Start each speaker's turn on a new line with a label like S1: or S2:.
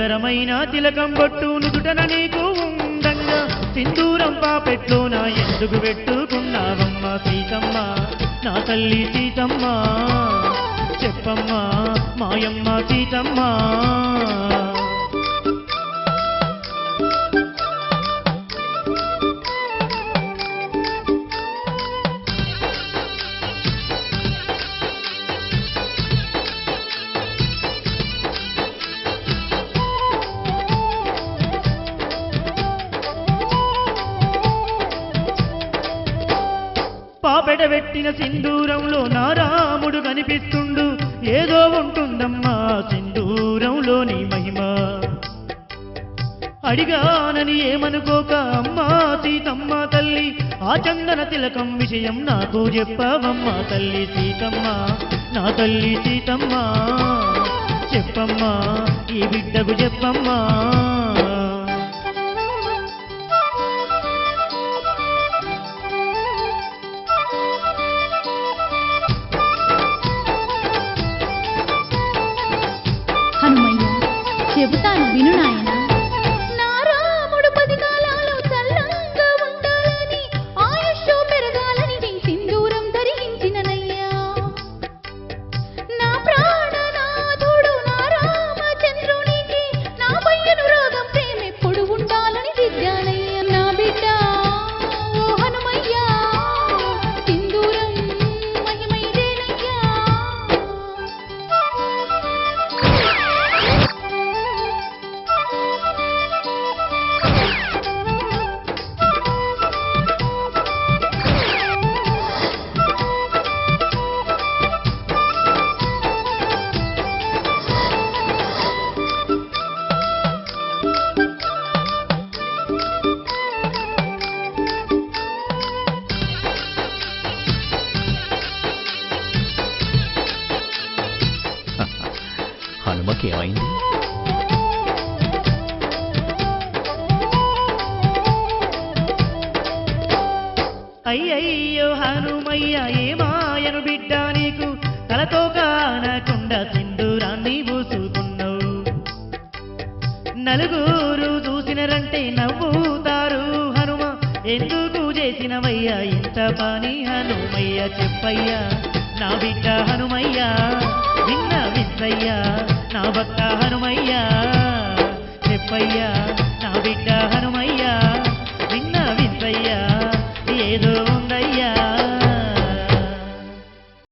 S1: సుందరమైన తిలకం బొట్టు నుదుటన నీకు ఉండంగా సింధూరం పాపెట్లోన ఎందుకు పెట్టుకున్నావమ్మ సీతమ్మ? నా తల్లి సీతమ్మ చెప్పమ్మా మాయమ్మ సీతమ్మ. పెట్టిన సింధూరంలో నా రాముడు కనిపిస్తుండు. ఏదో ఉంటుందమ్మా సింధూరంలోని మహిమ. అడిగానని ఏమనుకోక అమ్మా సీతమ్మ తల్లి ఆ చందన తిలకం విషయం నాకు చెప్పవమ్మా తల్లి సీతమ్మ నా తల్లి సీతమ్మ చెప్పమ్మా ఈ బిడ్డకు చెప్పమ్మా.
S2: வினுநாத
S3: హనుమకి ఏమైంది
S1: అయ్యయ్యో హనుమయ్య ఏమాయను బిడ్డ నీకు? తలతో కానకుండా సింధూరాన్ని పూసుకున్నావు నలుగురు చూసినరంటే నవ్వుతారు హనుమ. ఎందుకు చేసినవయ్యా? ఇంత పని హనుమయ్య చెప్పయ్యా. నా బిడ్డ హనుమయ్య నిన్న వింతయ్యా నా భక్త హనుమయ్య చెప్పయ్యా నా బిడ్డ